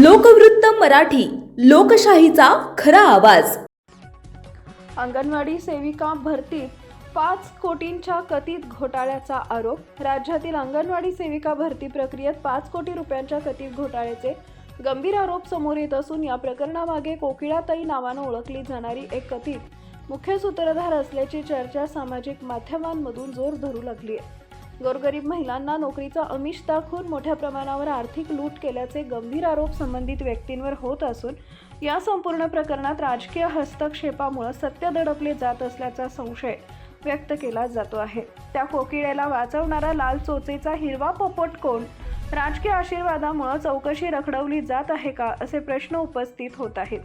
लोकवृत्त मराठी लोकशाहीचा खरा आवाज. अंगणवाडी सेविका भरतीत पाच कोटींच्या कथित घोटाळ्याचा आरोप. राज्यातील अंगणवाडी सेविका भरती प्रक्रियेत पाच कोटी रुपयांच्या कथित घोटाळ्याचे गंभीर आरोप समोर येत असून या प्रकरणामागे कोकिळाताई नावानं ओळखली जाणारी एक कथित मुख्य सूत्रधार असल्याची चर्चा सामाजिक माध्यमांमधून जोर धरू लागली आहे गोरगरीब महिलांना नोकरीचा अमिष दाखवून मोठ्या प्रमाणावर आर्थिक लूट केल्याचे गंभीर आरोप संबंधित व्यक्तींवर होत असून या संपूर्ण प्रकरणात राजकीय हस्तक्षेपामुळे सत्य दडपले जात असल्याचा संशय व्यक्त केला जातो आहे. त्या कोकिळेला वाचवणारा लाल चोचेचा हिरवा पोपट कोण? राजकीय आशीर्वादामुळे चौकशी रखडवली जात आहे का असे प्रश्न उपस्थित होत आहेत.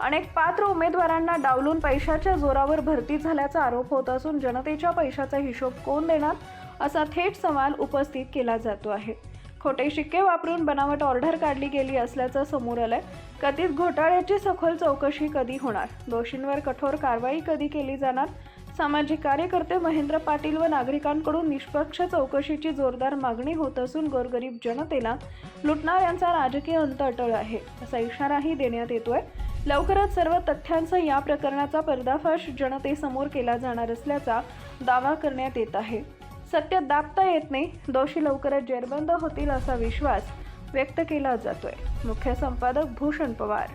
अनेक पात्र उमेदवारांना डावलून पैशाच्या जोरावर भरती झाल्याचा आरोप होत असून जनतेच्या पैशाचा हिशोब कोण देणार असा थेट सवाल उपस्थित केला जातो आहे. खोटे शिक्के वापरून बनावट ऑर्डर काढली गेली असल्याचं समोर आलंय. कथित घोटाळ्याची सखोल चौकशी कधी होणार? दोषींवर कठोर कारवाई कधी केली जाणार? सामाजिक कार्यकर्ते महेंद्र पाटील व नागरिकांकडून निष्पक्ष चौकशीची जोरदार मागणी होत असून गोरगरीब जनतेला लुटणाऱ्यांचा राजकीय अंत अटळ आहे असा इशाराही देण्यात येतोय. लवकरच सर्व तथ्यांचा या प्रकरणाचा पर्दाफाश जनतेसमोर केला जाणार असल्याचा दावा करण्यात येत आहे. सत्य दाबता येत नाही दोषी लवकरच जेरबंद होतील असा विश्वास व्यक्त केला जातोय. मुख्य संपादक भूषण पवार